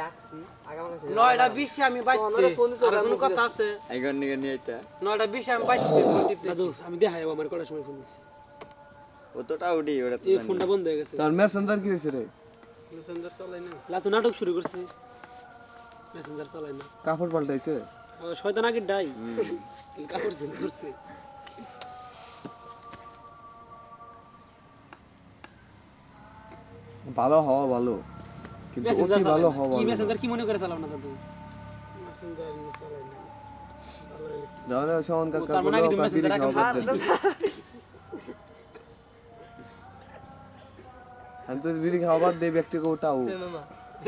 রাখছি আগামী কাছে নয়টা বিশে আমি বাইতে। ওনারা ফোন দিছে, আর ওরা কোনো কথা আছে? এখন নিয়ে নিয়ে আইতা। নয়টা বিশে আমি বাইতে দাদু আমি দেখাই আমার কটার সময় ফোন দিচ্ছি অতটা উডি ওটা এই ফোনটা বন্ধ হয়ে গেছে। তার মেসেঞ্জার কি হয়েছে রে? মেসেঞ্জার চালাই না। লাতু নাটক শুরু করছে। মেসেঞ্জার চালাই না। কাপড় পাল্টাইছে? শয়তান আগে ডাই। কাপড় চেঞ্জ করছে। ভালো হওয়া ভালো। কিন্তু অতি ভালো হওয়া কি মেসেঞ্জার কি মনে করে চালাম না দাদু? মেসেঞ্জার চালাই না ভালো হয়ে গেছে তাহলে সমান কাকা তার মানে কাকা মেসেঞ্জার বিড়ি খাওয়া বাদ দে। আমি তো বিড়ি খাওয়া বাদ দিয়ে ব্যক্তিকে ওটাও।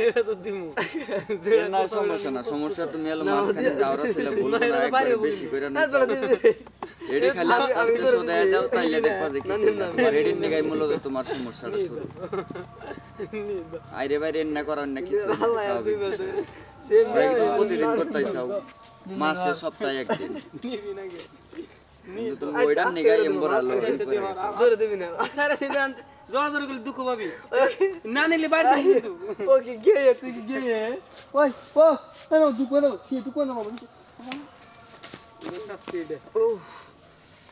এটা তো দিমু। না সমস্যা না সমস্যা তুমি এলো মাঝখানে যাওয়ার ছিল না বেশি করে না এডি খালি আস্তে আস্তে সোদায় দাও তাইলে দেখবা যে কিছু না। তোমার এডির নিগাই মূলত তোমার সমস্যাটা শুরু। আইরে বাইরে না করার না কিছু প্রতিদিন করতেই চাও। মাসে সপ্তাহে একদিন। তুমি ওইটার নিগাই এম্বর আলো জোরে দিবি না। সারা দিন জোর জোর করে দুঃখ পাবি। না নিলে বাইরে যাবি কিন্তু ওকে গিয়ে তুই গিয়ে? ওই ও এই নাও দাও কি দুকো নাও বাবা শাস্তি এটা।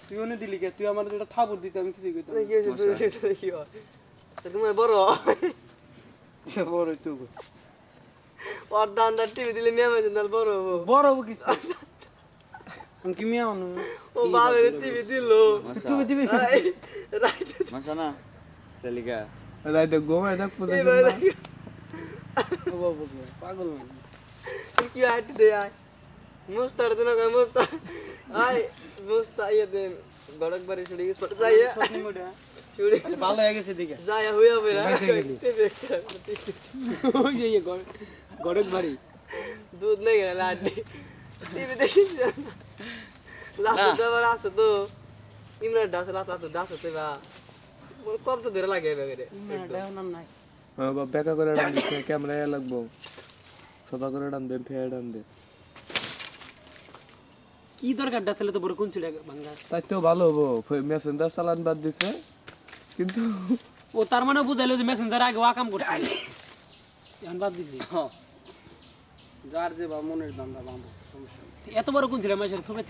তুই অনে দিলি কে তুই আমার যেটা থাবুর দিতে আমি কিছু কইতাম কি হয়েছে তুই কি হয় তুমি বড়। বড় তুই ওর দান্দার টিভি দিলে মেয়ে মেয়ে নাল বড় হব। বড় হব কিছু? আমি কি মিয়া মানুষ? ও বাবার টিভি দিল। তুমি দিবি রাইতে মাসা না সেলিকা রাইতে এই ভাই পাগল মানুষ। কি হাঁটি দে আয়। মুস্তার দিন কয় মুস্তা আয়। মুস্তা দেন গড়ক বাড়ি ছুড়ি গেছ পড়ে যাই ছুড়ি ভালো হয়ে গেছে দিকে যাই হইয়া বেরা বাইসে ওই যে বাড়ি। দুধ নেই গেল লাড্ডি টিভি দেখিস লাস্ট যাবার আছে তো। ইমরান ডাস লাস্ট লাস্ট ডাস হতে বা কম তো ধরে লাগে নাম নাই। বেকা করে ডান দিচ্ছে ক্যামেরা লাগবো। সদা করে ডান দে ফেয়ার ডান দে কি দরকার ছিল তো বড় কোন ছিল ভাঙ্গা তাই তো ভালো হব। মেসেঞ্জার চালান বাদ দিছে। কিন্তু ও তার মানে বুঝাইলো যে মেসেঞ্জার আগে ওয়া কাম করছে। এখন বাদ দিছে? যার যে বা মনের দান্দা বাঁধো সমস্যা নেই। এত বড় কোন ছিল মাসের ছবি